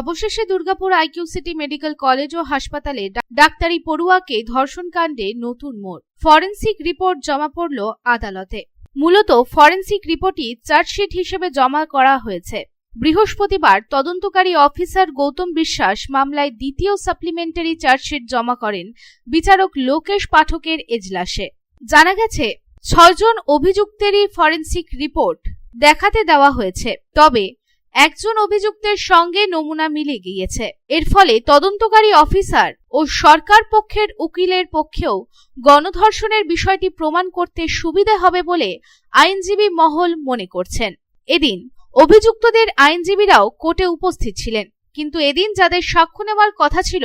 অবশেষে Durgapur IQ city medical college ও হাসপাতালে ডাক্তারি পড়ুয়াকে ধর্ষণকাণ্ডে নতুন মোড়। ফরেন্সিক রিপোর্ট জমা পড়ল আদালতে। মূলত ফরেন্সিক রিপোর্টই চার্জশিট হিসেবে জমা করা হয়েছে। বৃহস্পতিবার তদন্তকারী অফিসার গৌতম বিশ্বাস মামলায় দ্বিতীয় সাপ্লিমেন্টারি চার্জশিট জমা করেন বিচারক লোকেশ পাঠকের এজলাসে। জানা গেছে, ছয়জন অভিযুক্তেরই ফরেন্সিক রিপোর্ট দেখাতে দেওয়া হয়েছে। তবে একজন অভিযুক্তের সঙ্গে নমুনা মিলে গিয়েছে। এর ফলে তদন্তকারী অফিসার ও সরকার পক্ষের উকিলের পক্ষেও গণধর্ষণের বিষয়টি প্রমাণ করতে সুবিধা হবে বলে আইনজীবী মহল মনে করছেন। এদিন অভিযুক্তদের আইনজীবীরাও কোর্টে উপস্থিত ছিলেন, কিন্তু এদিন যাদের সাক্ষ্য নেওয়ার কথা ছিল,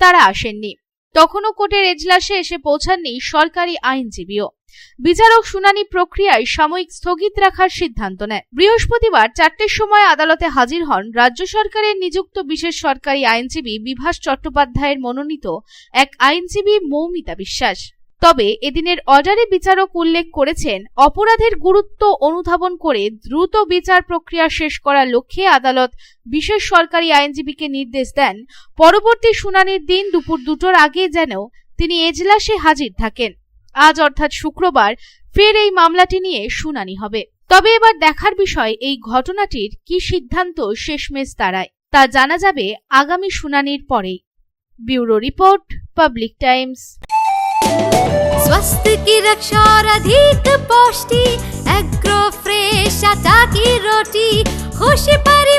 তারা আসেননি। তখনও কোর্টের এজলাসে এসে পৌঁছাননি সরকারি আইনজীবীও। বিচারক শুনানি প্রক্রিয়ায় সাময়িক স্থগিত রাখার সিদ্ধান্ত নেয়। বৃহস্পতিবার চারটের সময় আদালতে হাজির হন রাজ্য সরকারের নিযুক্ত বিশেষ সরকারি আইনজীবী বিভাস চট্টোপাধ্যায়ের মনোনীত এক আইনজীবী মৌমিতা বিশ্বাস। তবে এদিনের অর্ডারে বিচারক উল্লেখ করেছেন, অপরাধের গুরুত্ব অনুধাবন করে দ্রুত বিচার প্রক্রিয়া শেষ করার লক্ষ্যে আদালত বিশেষ সরকারি আইনজীবীকে নির্দেশ দেন, পরবর্তী শুনানির দিন দুপুর দুটোর আগে যেন তিনি এজলাসে হাজির থাকেন। আজ অর্থাৎ শুক্রবার ফের এই মামলাটি নিয়ে শুনানি হবে। তবে এবার দেখার বিষয়, এই ঘটনাটির কি সিদ্ধান্ত শেষমেশ দাঁড়ায় তা জানা যাবে আগামী শুনানির পরেই। Bureau report, public times. स्वास्थ्य की रक्षा और अधिक पौष्टि एग्रो फ्रेश आटा की रोटी खुशी परि